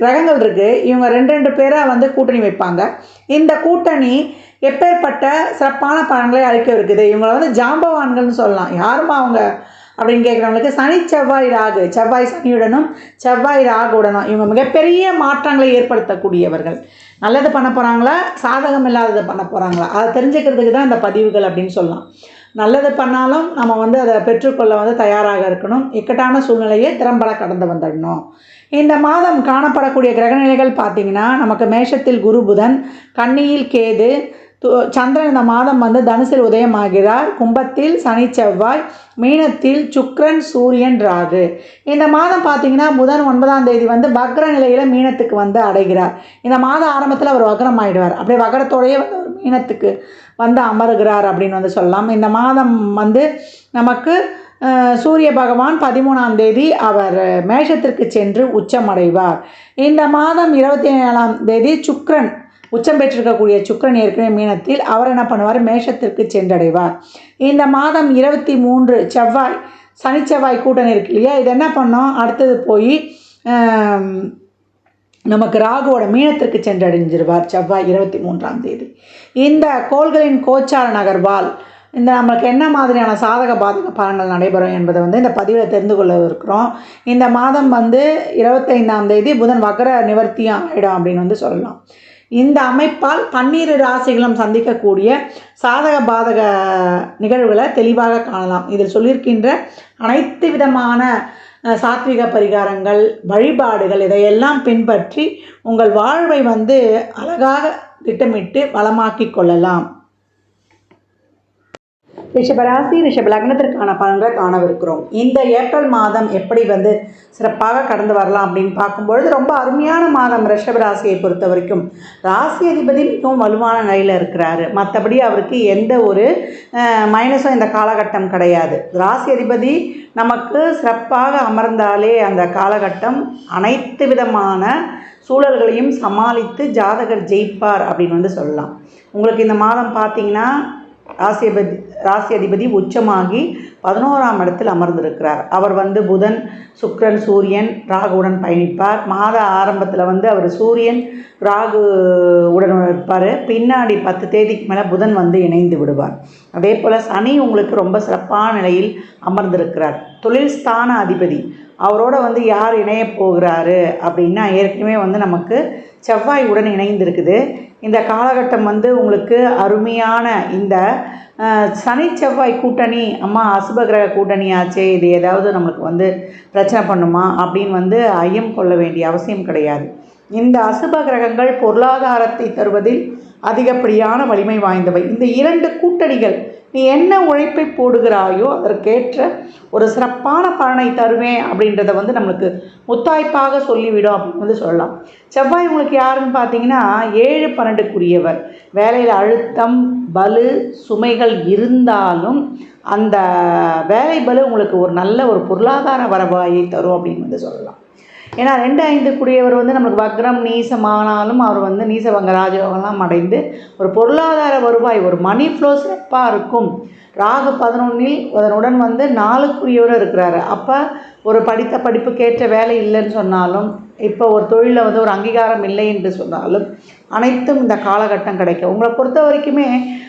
கிரகங்கள் இருக்குது இவங்க ரெண்டு ரெண்டு பேராக வந்து கூட்டணி வைப்பாங்க. இந்த கூட்டணி எப்பேற்பட்ட சிறப்பான பலன்களை அளிக்க இருக்குது? இவங்களை வந்து ஜாம்பவான்கள்னு சொல்லலாம். யாருமா அவங்க? அப்படின்னு கேட்குறவங்களுக்கு சனி செவ்வாய் ராகு. செவ்வாய் சனியுடனும் செவ்வாய் ராகுடனும். இவங்க மிகப்பெரிய மாற்றங்களை ஏற்படுத்தக்கூடியவர்கள். நல்லது பண்ண போகிறாங்களா சாதகம் இல்லாதது பண்ண போகிறாங்களா அதை தெரிஞ்சுக்கிறதுக்கு தான் இந்த பதிவுகள் அப்படின்னு சொல்லலாம். நல்லது பண்ணாலும் நம்ம வந்து அதை பெற்றுக்கொள்ள வந்து தயாராக இருக்கணும். இக்கட்டான சூழ்நிலையை திறம்பட கடந்து வந்துடணும். இந்த மாதம் காணப்படக்கூடிய கிரகநிலைகள் பார்த்திங்கன்னா நமக்கு மேஷத்தில் குரு புதன் கன்னியில் கேது து- சந்திரன் இந்த மாதம் வந்து தனுசில் உதயமாகிறார். கும்பத்தில் சனி செவ்வாய் மீனத்தில் சுக்ரன் சூரியன் ராகு. இந்த மாதம் பார்த்தீங்கன்னா புதன் ஒன்பதாம் தேதி வந்து வக்ர நிலையில் மீனத்துக்கு வந்து அடைகிறார். இந்த மாத ஆரம்பத்தில் அவர் வக்ரம் ஆயிடுவார். அப்படியே வக்ரத்தோடையே வந்து ஒரு மீனத்துக்கு வந்து அமருகிறார் அப்படின்னு வந்து சொல்லலாம். இந்த மாதம் வந்து நமக்கு சூரிய பகவான் பதிமூணாம் தேதி அவர் மேஷத்திற்கு சென்று உச்சமடைவார். இந்த மாதம் இருபத்தி ஏழாம் தேதி சுக்ரன் உச்சம் பெற்றிருக்கக்கூடிய சுக்கரன் ஏற்கனவே மீனத்தில் அவர் என்ன பண்ணுவார்? மேஷத்திற்கு சென்றடைவார். இந்த மாதம் இருபத்தி மூன்று செவ்வாய் சனி செவ்வாய் கூட்டணி இருக்கு இல்லையா? இது என்ன பண்ணோம்? அடுத்தது போய் நமக்கு ராகுவோட மீனத்திற்கு சென்றடைஞ்சிருவார் செவ்வாய் இருபத்தி மூன்றாம் தேதி. இந்த கோள்களின் கோச்சார நகர்வால் இந்த நம்மளுக்கு என்ன மாதிரியான சாதக பாதக பலன்கள் நடைபெறும் என்பதை வந்து இந்த பதிவில் தெரிந்து கொள்ள இருக்கிறோம். இந்த மாதம் வந்து இருபத்தைந்தாம் தேதி புதன் வக்கர நிவர்த்தியாக ஆகிடும் அப்படின்னு வந்து சொல்லலாம். இந்த அமைப்பால் பன்னிரு ராசிகளும் சந்திக்கக்கூடிய சாதக பாதக நிகழ்வுகளை தெளிவாக காணலாம். இதில் சொல்லியிருக்கின்ற அனைத்து விதமான சாத்விக பரிகாரங்கள் வழிபாடுகள் இதையெல்லாம் பின்பற்றி உங்கள் வாழ்வை வந்து அழகாக திட்டமிட்டு வளமாக்கிக் கொள்ளலாம். ரிஷபராசி ரிஷப லக்னத்திற்கான பலன்களை காணவிருக்கிறோம். இந்த ஏப்ரல் மாதம் எப்படி வந்து சிறப்பாக கடந்து வரலாம் அப்படின்னு பார்க்கும்பொழுது ரொம்ப அருமையான மாதம் ரிஷபராசியை பொறுத்த வரைக்கும். ராசி அதிபதி மிகவும் வலுவான நிலையில் இருக்கிறாரு. மற்றபடி அவருக்கு எந்த ஒரு மைனஸும் இந்த காலகட்டம் கிடையாது. ராசி அதிபதி நமக்கு சிறப்பாக அமர்ந்தாலே அந்த காலகட்டம் அனைத்து விதமான சூழல்களையும் சமாளித்து ஜாதகர் ஜெயிப்பார் அப்படின்னு வந்து சொல்லலாம். உங்களுக்கு இந்த மாதம் பார்த்தீங்கன்னா ராசியபதி ராசி அதிபதி உச்சமாகி பதினோராம் இடத்தில் அமர்ந்திருக்கிறார். அவர் வந்து புதன் சுக்ரன் சூரியன் ராகுவுடன் பயணிப்பார். மாத ஆரம்பத்தில் வந்து அவர் சூரியன் ராகு உடன் இருப்பார். பின்னாடி பத்து தேதிக்கு மேலே புதன் வந்து இணைந்து விடுவார். அதே போல் சனி உங்களுக்கு ரொம்ப சிறப்பான நிலையில் அமர்ந்திருக்கிறார். தொழில் ஸ்தான அதிபதி. அவரோட வந்து யார் இணைய போகிறாரு அப்படின்னா ஏற்கனவே வந்து நமக்கு செவ்வாய் உடன் இணைந்திருக்குது. இந்த காலகட்டம் வந்து உங்களுக்கு அருமையான இந்த சனி செவ்வாய் கூட்டணி அம்மா அசுப கிரக கூட்டணியாச்சே இது ஏதாவது நம்மளுக்கு வந்து பிரச்சனை பண்ணுமா அப்படின்னு வந்து ஐயம் கொள்ள வேண்டிய அவசியம் கிடையாது. இந்த அசுப கிரகங்கள் பொருளாதாரத்தை தருவதில் அதிகப்படியான வலிமை வாய்ந்தவை. இந்த இரண்டு கூட்டணிகள் நீ என்ன உழைப்பை போடுகிறாயோ அதற்கேற்ற ஒரு சிறப்பான பலனை தருவேன் அப்படின்றத வந்து நம்மளுக்கு முத்தாய்ப்பாக சொல்லிவிடும் அப்படின்னு வந்து சொல்லலாம். செவ்வாய் உங்களுக்கு யாருன்னு பார்த்தீங்கன்னா ஏழு பன்னெண்டுக்குரியவர். வேலையில் அழுத்தம் பலு சுமைகள் இருந்தாலும் அந்த வேலை பலு உங்களுக்கு ஒரு நல்ல ஒரு பொருளாதார வரவாயை தரும் அப்படின்னு வந்து சொல்லலாம். ஏன்னா ரெண்டு ஐந்து கூடியவர் வந்து நம்மளுக்கு வக்ரம் நீசமானாலும் அவர் வந்து நீசவங்க ராஜயோகம்லாம் அடைந்து ஒரு பொருளாதார வருவாய் ஒரு மணி ஃப்ளோ சிறப்பாக இருக்கும். ராகு பதினொன்னில் அதனுடன் வந்து நாளுக்குரியவரும் இருக்கிறாரு. அப்போ ஒரு படித்த படிப்புக்கேற்ற வேலை இல்லைன்னு சொன்னாலும் இப்போ ஒரு தொழிலில் வந்து ஒரு அங்கீகாரம் இல்லை என்று சொன்னாலும் அனைத்தும் இந்த காலகட்டம் கிடைக்கும். உங்களை பொறுத்த வரைக்குமே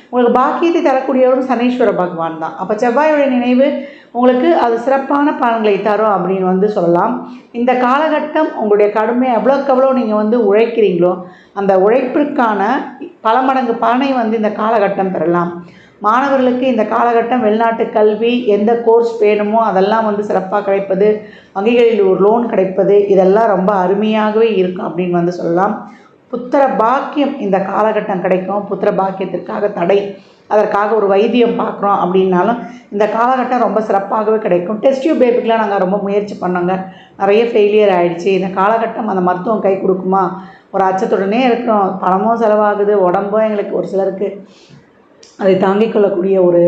உங்களுக்கு பாக்கியத்தை தரக்கூடியவரும் சனீஸ்வர பகவான் தான். அப்போ செவ்வாயுடைய நினைவு உங்களுக்கு அது சிறப்பான பலன்களை தரும் அப்படின்னு வந்து சொல்லலாம். இந்த காலகட்டம் உங்களுடைய கடுமை எவ்வளோக்கு எவ்வளோ நீங்கள் வந்து உழைக்கிறீங்களோ அந்த உழைப்பிற்கான பல மடங்கு பலனை வந்து இந்த காலகட்டம் பெறலாம். மாணவர்களுக்கு இந்த காலகட்டம் வெளிநாட்டு கல்வி எந்த கோர்ஸ் வேணுமோ அதெல்லாம் வந்து சிறப்பாக கிடைப்பது வங்கிகளில் ஒரு லோன் கிடைப்பது இதெல்லாம் ரொம்ப அருமையாகவே இருக்கும் அப்படின்னு வந்து சொல்லலாம். புத்திர பாக்கியம் இந்த காலகட்டம் கிடைக்கும். புத்திர பாக்கியத்திற்காக தடை. அதற்காக ஒரு வைத்தியம் பார்க்குறோம் அப்படின்னாலும் இந்த காலகட்டம் ரொம்ப சிறப்பாகவே கிடைக்கும். டெஸ்ட் பேபிக்கெலாம் நாங்கள் ரொம்ப முயற்சி பண்ணோங்க. நிறைய ஃபெயிலியர் ஆகிடுச்சு இந்த காலகட்டம் அந்த மருத்துவம் கை கொடுக்குமா? ஒரு அச்சத்துடனே இருக்கிறோம். பணமும் செலவாகுது. உடம்பும் எங்களுக்கு ஒரு சிலருக்கு அதை தாங்கிக் கொள்ளக்கூடிய ஒரு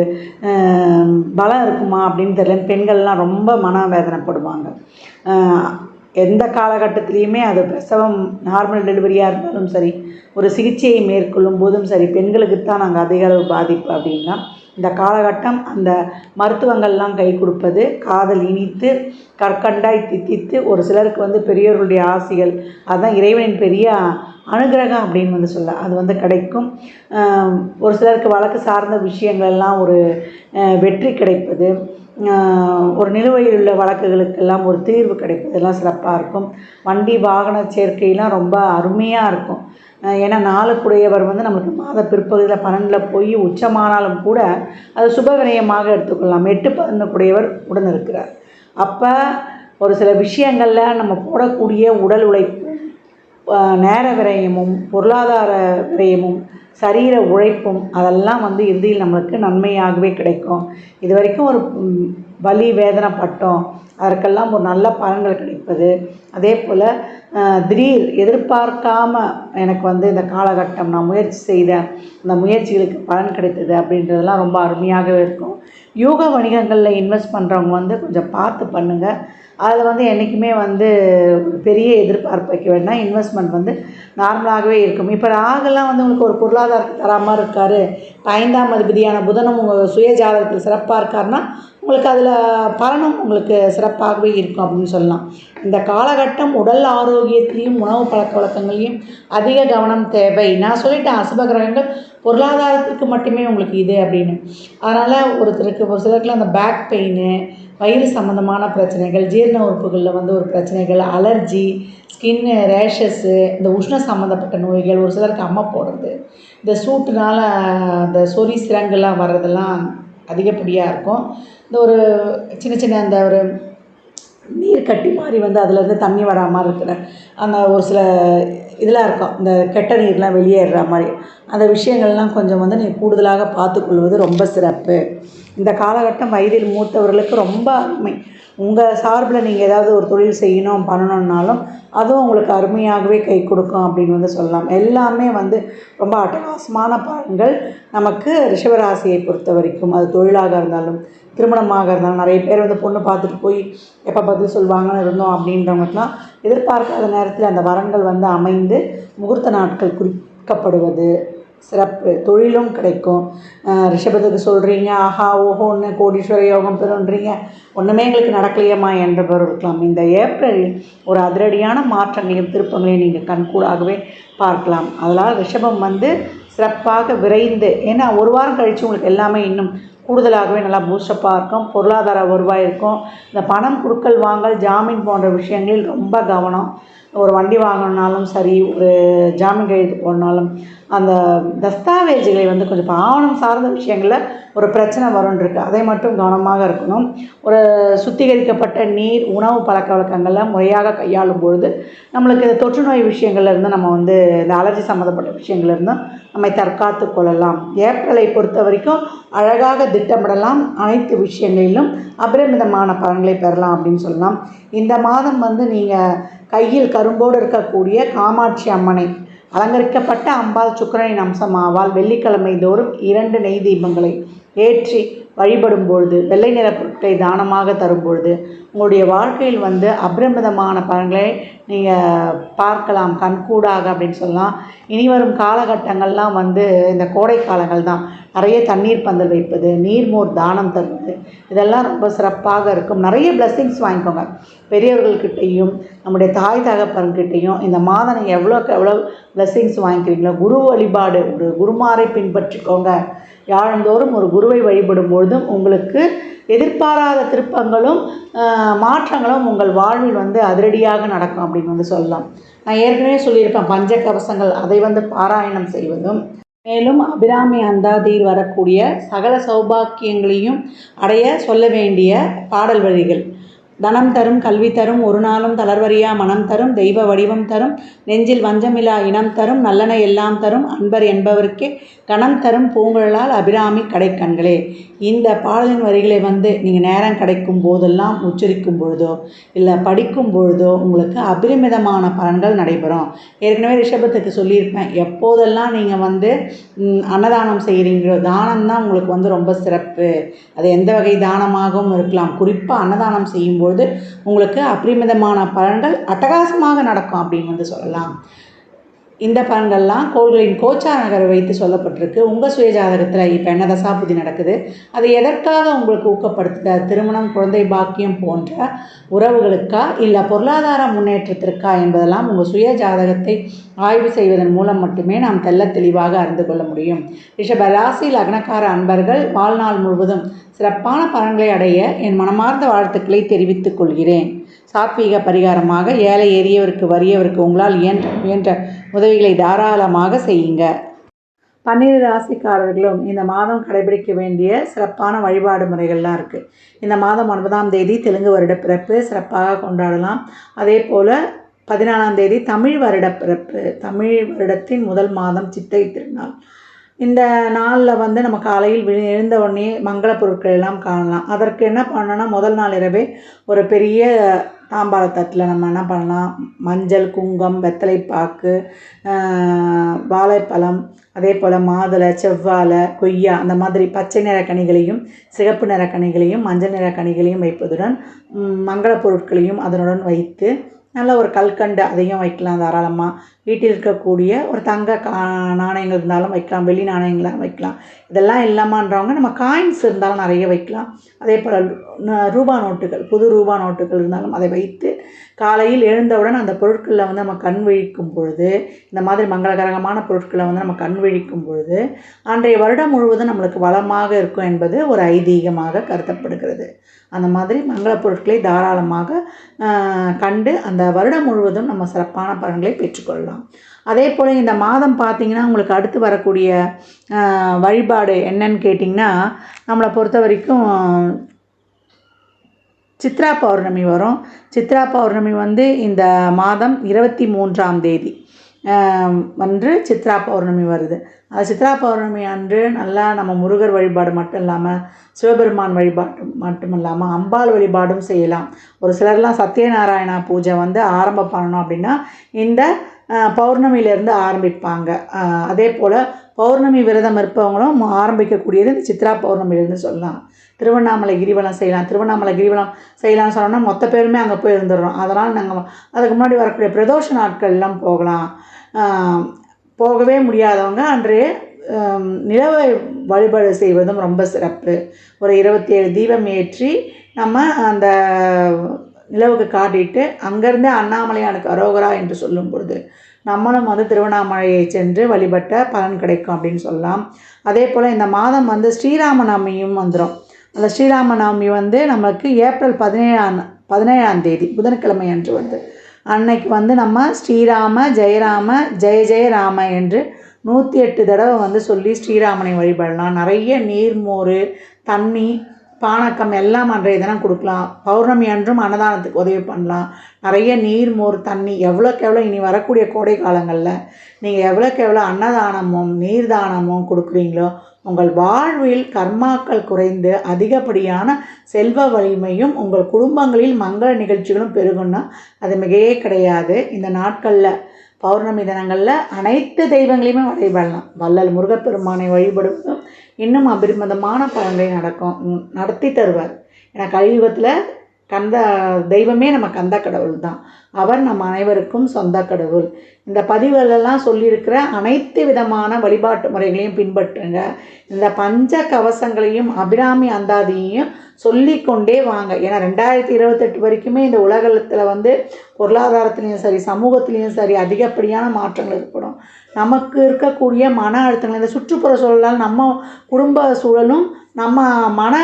பலம் இருக்குமா அப்படின்னு தெரியல. பெண்கள்லாம் ரொம்ப மன வேதனைப்படுவாங்க எந்த காலகட்டத்திலையுமே அது பிரசவம் நார்மல் டெலிவரியாக இருந்தாலும் சரி ஒரு சிகிச்சையை மேற்கொள்ளும் போதும் சரி பெண்களுக்கு தான் நாங்கள் அதிக அளவு பாதிப்பு அப்படின்னா இந்த காலகட்டம் அந்த மருத்துவங்கள்லாம் கை கொடுப்பது காதல் இனித்து கற்கண்டாய் தித்தித்து ஒரு சிலருக்கு வந்து பெரியவர்களுடைய ஆசைகள் அதுதான் இறைவனின் பெரிய அனுகிரகம் அப்படின்னு வந்து சொல்ல அது வந்து கிடைக்கும். ஒரு சிலருக்கு வழக்கு சார்ந்த விஷயங்கள் எல்லாம் ஒரு வெற்றி கிடைப்பது. ஒரு நிலுவையில் உள்ள வழக்குகளுக்கெல்லாம் ஒரு தீர்வு கிடைப்பதெல்லாம் சிறப்பாக இருக்கும். வண்டி வாகன சேர்க்கையெல்லாம் ரொம்ப அருமையாக இருக்கும். ஏன்னா நாளுக்குடையவர் வந்து நம்மளுக்கு மாத பிற்பகுதியில் பன்னெண்டில் போய் உச்சமானாலும் கூட அது சுப விரயமாக எடுத்துக்கொள்ளலாம். எட்டு பதினொன்றுக்குடையவர் உடன் இருக்கிறார். அப்போ ஒரு சில விஷயங்களில் நம்ம போடக்கூடிய உடல் உழைப்பு நேர விரயமும் பொருளாதார விரயமும் சரீர உழைப்பும் அதெல்லாம் வந்து இறுதியில் நம்மளுக்கு நன்மையாகவே கிடைக்கும். இது வரைக்கும் ஒரு வலி வேதனை பட்டோம் அதற்கெல்லாம் ஒரு நல்ல பலன்கள் கிடைப்பது. அதே போல் திடீர் எதிர்பார்க்காம எனக்கு வந்து இந்த காலகட்டம் நான் முயற்சி செய்த அந்த முயற்சிகளுக்கு பலன் கிடைத்தது அப்படின்றதெல்லாம் ரொம்ப அருமையாகவே இருக்கும். யூக வணிகங்களில் இன்வெஸ்ட் பண்ணுறவங்க வந்து கொஞ்சம் பார்த்து பண்ணுங்கள் அதில் வந்து என்றைக்குமே வந்து பெரிய எதிர்பார்ப்பு வைக்க வேண்டாம் இன்வெஸ்ட்மெண்ட் வந்து நார்மலாகவே இருக்கும். இப்போ ராகுலாம் வந்து உங்களுக்கு ஒரு பொருளாதாரத்தை தராமல் இருக்கார். ஐந்தாம் அதிபதியான புதனும் உங்கள் சுய ஜாதகத்தில் சிறப்பாக இருக்காருன்னா உங்களுக்கு அதில் பலனும் உங்களுக்கு சிறப்பாகவே இருக்கும் அப்படின்னு சொல்லலாம். இந்த காலகட்டம் உடல் ஆரோக்கியத்திலையும் உணவு பழக்க வழக்கங்களையும் அதிக கவனம் தேவை. நான் சொல்லிட்டேன் அசுப கிரகங்கள் பொருளாதாரத்துக்கு மட்டுமே உங்களுக்கு இது அப்படின்னு. அதனால் ஒருத்தருக்கு ஒரு சிலருக்குலாம் அந்த பேக் பெயின் வயிறு சம்மந்தமான பிரச்சனைகள் ஜீரண உறுப்புகளில் வந்து ஒரு பிரச்சனைகள் அலர்ஜி ஸ்கின்னு ரேஷஸ்ஸு இந்த உஷ்ண சம்மந்தப்பட்ட நோய்கள் ஒரு சிலருக்கு அம்மை போடுறது. இந்த சூட்டுனால இந்த சொறி சிரங்குலாம் வர்றதெல்லாம் அதிகப்படியாக இருக்கும். இந்த ஒரு சின்ன சின்ன அந்த ஒரு நீர் கட்டி மாதிரி வந்து அதுலேருந்து தண்ணி வரா மாதிரி இருக்கிற அந்த ஒரு சில இதெல்லாம் இருக்கும். இந்த கெட்ட நீர்லாம் வெளியேறுற மாதிரி. அந்த விஷயங்கள்லாம் கொஞ்சம் வந்து நீங்கள் கூடுதலாக பார்த்துக்கொள்வது ரொம்ப சிறப்பு. இந்த காலகட்டம் வயதில் மூத்தவர்களுக்கு ரொம்ப அருமை உங்கள் சார்பில் நீங்கள் ஏதாவது ஒரு தொழில் செய்யணும் பண்ணணுன்னாலும் அதுவும் உங்களுக்கு அருமையாகவே கை கொடுக்கும் அப்படின்னு வந்து சொல்லலாம். எல்லாமே வந்து ரொம்ப அட்டகாசமான பலன்கள் நமக்கு ரிஷபராசியை பொறுத்த வரைக்கும். அது தொழிலாக இருந்தாலும் திருமணமாக இருந்தாலும் நிறைய பேர் வந்து பொண்ணு பார்த்துட்டு போய் எப்போ பதில் சொல்லுவாங்கன்னு இருந்தோம் அப்படின்றவங்களுக்குலாம் எதிர்பார்க்காத நேரத்தில் அந்த வரன்கள் வந்து அமைந்து முகூர்த்த நாட்கள் குறிக்கப்படுவது சிறப்பு. தொழிலும் கிடைக்கும். ரிஷபத்துக்கு சொல்கிறீங்க ஆஹா ஒன்று கோடீஸ்வர யோகம் பெறுன்றீங்க. ஒன்றுமே எங்களுக்கு நடக்கலையம்மா என்றவர் இருக்கலாம். இந்த ஏப்ரலில் ஒரு அதிரடியான மாற்றங்களையும் திருப்பங்களையும் நீங்கள் கண்கூடாகவே பார்க்கலாம். அதனால் ரிஷபம் வந்து சிறப்பாக விரைந்து ஏன்னா ஒரு வாரம் கழித்து உங்களுக்கு எல்லாமே இன்னும் கூடுதலாகவே நல்லா பூஸ்டப்பாக இருக்கும். பொருளாதார வருவாய் இருக்கும் இந்த பணம் கொடுக்கல் வாங்கல் ஜாமீன் போன்ற விஷயங்களில் ரொம்ப கவனம். ஒரு வண்டி வாங்கணுன்னாலும் சரி ஒரு ஜாமீன் கையெழுத்து போனாலும் அந்த தஸ்தாவேஜுகளை வந்து கொஞ்சம் ஆவணம் சார்ந்த விஷயங்களில் ஒரு பிரச்சனை வரும்னு இருக்கு. அதை மட்டும் கவனமாக இருக்கணும். ஒரு சுத்திகரிக்கப்பட்ட நீர் உணவு பழக்க வழக்கங்களில் முறையாக கையாளும் பொழுது நம்மளுக்கு இந்த தொற்று நோய் விஷயங்கள்லேருந்து நம்ம வந்து இந்த அலர்ஜி சம்மந்தப்பட்ட விஷயங்கள்லேருந்து நம்மை தற்காத்து கொள்ளலாம். ஏப்ரலை பொறுத்த வரைக்கும் அழகாக திட்டமிடலாம். அனைத்து விஷயங்களிலும் அபரிமிதமான பலன்களை பெறலாம் அப்படின்னு சொல்லலாம். இந்த மாதம் வந்து நீங்கள் கையில் கரும்போடு இருக்கக்கூடிய காமாட்சி அம்மனை அலங்கரிக்கப்பட்ட அம்பாள் சுக்கிரனின் அம்சமாவால் வெள்ளிக்கிழமை தோறும் இரண்டு நெய் தீபங்களை ஏற்றி வழிபடும் பொழுது வெள்ளை நிற பொருட்களை தானமாக தரும் பொழுது உங்களுடைய வாழ்க்கையில் வந்து அபிரமிதமான பலன்களை நீங்கள் பார்க்கலாம் கண்கூடாக அப்படின்னு சொல்லலாம். இனி வரும் காலகட்டங்கள்லாம் வந்து இந்த கோடை காலங்கள் தான். நிறைய தண்ணீர் பந்தல் வைப்பது நீர்மோர் தானம் தருவது இதெல்லாம் ரொம்ப சிறப்பாக இருக்கும். நிறைய பிளெஸ்ஸிங்ஸ் வாங்கிக்கோங்க. பெரியவர்கள்கிட்டையும் நம்முடைய தாய் தகப்பன்கிட்டையும் இந்த மாதம் நீங்கள் எவ்வளோக்கு எவ்வளோ பிளெஸ்ஸிங்ஸ் வாங்கிக்கிறீங்களோ குரு வழிபாடு ஒரு குருமாரை பின்பற்றிக்கோங்க. யாழந்தோறும் ஒரு குருவை வழிபடும் பொழுதும் உங்களுக்கு எதிர்பாராத திருப்பங்களும் மாற்றங்களும் உங்கள் வாழ்வில் வந்து அதிரடியாக நடக்கும் அப்படின்னு வந்து சொல்லலாம். நான் ஏற்கனவே சொல்லியிருப்பேன் பஞ்ச கவசங்கள் அதை வந்து பாராயணம் செய்வதும் மேலும் அபிராமி அந்தாதியில் வரக்கூடிய சகல சௌபாக்கியங்களையும் அடைய சொல்ல வேண்டிய பாடல் வரிகள். தனம் தரும் கல்வி தரும் ஒரு நாளும் தளர்வறியா மனம் தரும் தெய்வ வடிவம் தரும் நெஞ்சில் வஞ்சமிலா இனம் தரும் நல்லன எல்லாம் தரும் அன்பர் என்பவருக்கே கணம் தரும் பூங்குழலால் அபிராமி கடைக்கண்களே. இந்த பாடலின் வரிகளை வந்து நீங்கள் நேரம் கிடைக்கும் போதெல்லாம் உச்சரிக்கும் பொழுதோ இல்லை படிக்கும் பொழுதோ உங்களுக்கு அபரிமிதமான பலன்கள் நடைபெறும். ஏற்கனவே ரிஷபத்துக்கு சொல்லியிருப்பேன் எப்போதெல்லாம் நீங்கள் வந்து அன்னதானம் செய்கிறீங்களோ தானம் தான் உங்களுக்கு வந்து ரொம்ப சிறப்பு. அது எந்த வகை தானமாகவும் இருக்கலாம். குறிப்பாக அன்னதானம் செய்யும்பொழுது உங்களுக்கு அபரிமிதமான பலன்கள் அட்டகாசமாக நடக்கும் அப்படின்னு வந்து சொல்லலாம். இந்த பலன்கள்லாம் கோள்களின் கோச்சார நகரை வைத்து சொல்லப்பட்டிருக்கு. உங்கள் சுய ஜாதகத்தில் இப்போ என்ன தசாபுதி நடக்குது? அது எதற்காக உங்களுக்கு ஊக்கப்படுத்துத? திருமணம் குழந்தை பாக்கியம் போன்ற உறவுகளுக்கா இல்லை பொருளாதார முன்னேற்றத்திற்கா என்பதெல்லாம் உங்கள் சுய ஜாதகத்தை ஆய்வு செய்வதன் மூலம் மட்டுமே நாம் தெல்ல தெளிவாக அறிந்து கொள்ள முடியும். ரிஷப ராசி லக்னக்கார அன்பர்கள் வாழ்நாள் முழுவதும் சிறப்பான பலன்களை அடைய என் மனமார்ந்த வாழ்த்துக்களை தெரிவித்துக் கொள்கிறேன். சாத்வீக பரிகாரமாக ஏழை எரியவருக்கு வறியவருக்கு உங்களால் இயன்ற முயன்ற உதவிகளை தாராளமாக செய்யுங்க. பன்னிரு ராசிக்காரர்களும் இந்த மாதம் கடைபிடிக்க வேண்டிய சிறப்பான வழிபாடு முறைகள்லாம் இருக்குது இந்த மாதம் ஒன்பதாம் தேதி தெலுங்கு வருட பிறப்பு சிறப்பாக கொண்டாடலாம். அதே போல் பதினாலாம் தேதி தமிழ் வருட பிறப்பு தமிழ் வருடத்தின் முதல் மாதம் சித்தை திருநாள். இந்த நாளில் வந்து நம்ம காலையில் விழி எழுந்த உடனே மங்கள பொருட்கள் எல்லாம் காணலாம். அதற்கு என்ன பண்ணணும்னா முதல் நாள் இரவே ஒரு பெரிய தாம்பாள தட்டில் நம்ம என்ன பண்ணலாம்? மஞ்சள் குங்கம் வெத்தலைப்பாக்கு வாழைப்பழம் அதே போல் மாதுளை செவ்வாழை கொய்யா அந்த மாதிரி பச்சை நிற கனிகளையும் சிகப்பு நிற கனிகளையும் மஞ்சள் நிற கனிகளையும் வைப்பதுடன் மங்கள பொருட்களையும் அதனுடன் வைத்து நல்ல ஒரு கல்கண்டு அதையும் வைக்கலாம் தாராளமாக வீட்டில் இருக்கக்கூடிய ஒரு தங்க கா நாணயங்கள் இருந்தாலும் வைக்கலாம் வெள்ளி நாணயங்களாக வைக்கலாம். இதெல்லாம் இல்லாமன்றவங்க நம்ம காயின்ஸ் இருந்தாலும் நிறைய வைக்கலாம். அதே போல் ரூபா நோட்டுகள் புது ரூபா நோட்டுகள் இருந்தாலும் அதை வைத்து காலையில் எழுந்தவுடன் அந்த பொருட்களில் வந்து நம்ம கண் விழிக்கும் பொழுது இந்த மாதிரி மங்களகரகமான பொருட்களை வந்து நம்ம கண் விழிக்கும் பொழுது அன்றைய வருடம் முழுவதும் நம்மளுக்கு வளமாக இருக்கும் என்பது ஒரு ஐதீகமாக கருதப்படுகிறது. அந்த மாதிரி மங்கள பொருட்களை தாராளமாக கண்டு அந்த வருடம் முழுவதும் நம்ம சிறப்பான பலன்களை பெற்றுக்கொள்ளலாம். அதே போல் இந்த மாதம் பார்த்திங்கன்னா உங்களுக்கு அடுத்து வரக்கூடிய வழிபாடு என்னன்னு கேட்டிங்கன்னா நம்மளை பொறுத்த வரைக்கும் சித்ரா பௌர்ணமி வரும். சித்ரா பௌர்ணமி வந்து இந்த மாதம் இருபத்தி மூன்றாம் தேதி வந்து அன்று சித்ரா பௌர்ணமி வருது. அது சித்ரா பௌர்ணமி அன்று நல்லா நம்ம முருகர் வழிபாடு மட்டும் இல்லாமல் சிவபெருமான் வழிபாடு மட்டும் இல்லாமல் அம்பாள் வழிபாடும் செய்யலாம். ஒரு சிலர்லாம் சத்யநாராயணா பூஜை வந்து ஆரம்பம் பண்ணணும் அப்படின்னா இந்த பௌர்ணமியிலேருந்து ஆரம்பிப்பாங்க. அதே போல் பௌர்ணமி விரதம் இருப்பவங்களும் ஆரம்பிக்கக்கூடியது இந்த சித்ரா பௌர்ணமியிலேருந்து சொல்லலாம். திருவண்ணாமலை கிரிவலம் செய்யலாம். திருவண்ணாமலை கிரிவலம் செய்யலாம்னு சொன்னோம்னா மொத்த பேருமே அங்கே போய் இருந்துடுறோம் அதனால் நாங்கள் அதுக்கு முன்னாடி வரக்கூடிய பிரதோஷ நாட்கள்லாம் போகலாம். போகவே முடியாதவங்க அன்றைய நிலவை வழிபாடு செய்வதும் ரொம்ப சிறப்பு. ஒரு இருபத்தி ஏழு தீபம் ஏற்றி நம்ம அந்த நிலவுக்கு காட்டிட்டு அங்கேருந்தே அண்ணாமலையானுக்கு அரோகரா என்று சொல்லும் பொழுது நம்மளும் வந்து திருவண்ணாமலையை சென்று வழிபட்ட பலன் கிடைக்கும் அப்படின்னு சொல்லலாம். அதே போல் இந்த மாதம் வந்து ஸ்ரீராமநவமியும் வந்துடும் அந்த ஸ்ரீராமநவமி வந்து நமக்கு ஏப்ரல் பதினேழாம் பதினேழாம் தேதி புதன்கிழமை அன்று வந்து அன்னைக்கு வந்து நம்ம ஸ்ரீராம ஜெயராம ஜெய ஜெயராம என்று நூற்றி எட்டு தடவை வந்து சொல்லி ஸ்ரீராமனை வழிபடலாம். நிறைய நீர்மோர் தண்ணி பானக்கம் எல்லாம் அன்றைய தினம் கொடுக்கலாம். பௌர்ணமி அன்றும் அன்னதானத்துக்கு உதவி பண்ணலாம். நிறைய நீர் மோர் தண்ணி எவ்வளோக்கு எவ்வளோ இனி வரக்கூடிய கோடை காலங்களில் நீங்கள் எவ்வளோக்கு எவ்வளோ அன்னதானமும் நீர் தானமும் கொடுக்குறீங்களோ உங்கள் வாழ்வில் கர்மாக்கள் குறைந்து அதிகப்படியான செல்வ வலிமையும் உங்கள் குடும்பங்களில் மங்கள நிகழ்ச்சிகளும் பெருகுன்னா அது மிகையே கிடையாது. இந்த நாட்களில் பௌர்ணமி தினங்களில் அனைத்து தெய்வங்களையுமே வழிபடலாம். வள்ளல் முருகப்பெருமானை வழிபடுவதும் இன்னும் அபரிமிதமான பலன்களை நடக்கும். நடத்தி தருவார். ஏன்னா கலியுகத்தில் கந்த தெய்வமே நம்ம கந்த கடவுள் தான். அவர் நம் அனைவருக்கும் சொந்த கடவுள். இந்த பதிவுகளெல்லாம் சொல்லியிருக்கிற அனைத்து விதமான வழிபாட்டு முறைகளையும் பின்பற்றுங்க. இந்த பஞ்ச கவசங்களையும் அபிராமி அந்தாதியையும் சொல்லிக்கொண்டே வாங்க. ஏன்னா ரெண்டாயிரத்தி இருபத்தெட்டு வரைக்குமே இந்த உலகத்தில் வந்து பொருளாதாரத்துலேயும் சரி சமூகத்துலேயும் சரி அதிகப்படியான மாற்றங்கள் ஏற்படும். நமக்கு இருக்கக்கூடிய மன அழுத்தங்கள் இந்த சுற்றுப்புற சூழலால் நம்ம குடும்ப சூழலும் நம்ம மன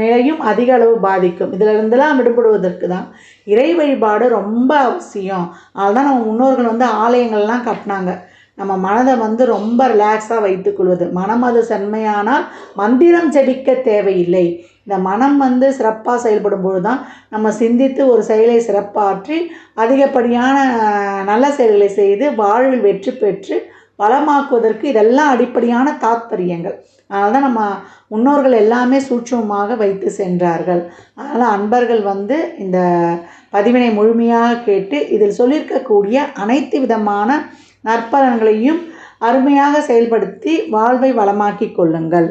நிலையும் அதிக அளவு பாதிக்கும். இதில் விடுபடுவதற்கு தான் இறை வழிபாடு ரொம்ப அவசியம். அதுதான் நம்ம முன்னோர்கள் வந்து ஆலயங்கள்லாம் கட்டினாங்க. நம்ம மனதை வந்து ரொம்ப ரிலாக்ஸாக வைத்துக்கொள்வது மனம் அது செம்மையானால் மந்திரம் ஜெபிக்க தேவையில்லை. இந்த மனம் வந்து சிறப்பாக செயல்படும் பொழுது தான் நம்ம சிந்தித்து ஒரு செயலை சிறப்பாற்றி அதிகப்படியான நல்ல செயல்களை செய்து வாழ்வில் வெற்றி பெற்று வளமாக்குவதற்கு இதெல்லாம் அடிப்படையான தாத்பரியங்கள். அதனால் தான் நம்ம முன்னோர்கள் எல்லாமே சூட்சமமாக வைத்து சென்றார்கள். அதனால் அன்பர்கள் வந்து இந்த பதிவினை முழுமையாக கேட்டு இதில் சொல்லியிருக்கக்கூடிய அனைத்து விதமான நற்பலன்களையும் அருமையாக செயல்படுத்தி வாழ்வை வளமாக்கிக் கொள்ளுங்கள்.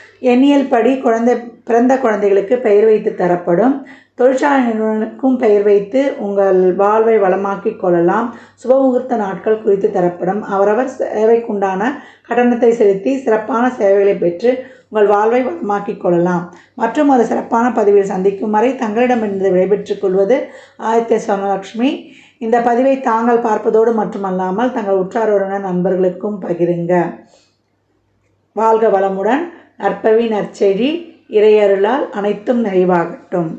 எண்ணியல் படி குழந்தை பிறந்த குழந்தைகளுக்கு பெயர் வைத்து தரப்படும். தொழிற்சாலை நிறுவனங்களுக்கும் பெயர் வைத்து உங்கள் வாழ்வை வளமாக்கிக் கொள்ளலாம். சுபமுகூர்த்த நாட்கள் குறித்து தரப்படும். அவரவர் சேவைக்குண்டான கட்டணத்தை செலுத்தி சிறப்பான சேவைகளை பெற்று உங்கள் வாழ்வை வளமாக்கிக் கொள்ளலாம். மற்றும் ஒரு சிறப்பான பதிவில் சந்திக்கும் வரை தங்களிடமிருந்து விடைபெற்றுக் கொள்வது ஆதித்ய சோனலக்ஷ்மி இந்த பதிவை தாங்கள் பார்ப்பதோடு மட்டுமல்லாமல் தங்கள் உற்றார் நண்பர்களுக்கும் பகிருங்க. வாழ்க வளமுடன். அற்பவின் நற்செழி இறையருளால் அனைத்தும் நிறைவாகட்டும்.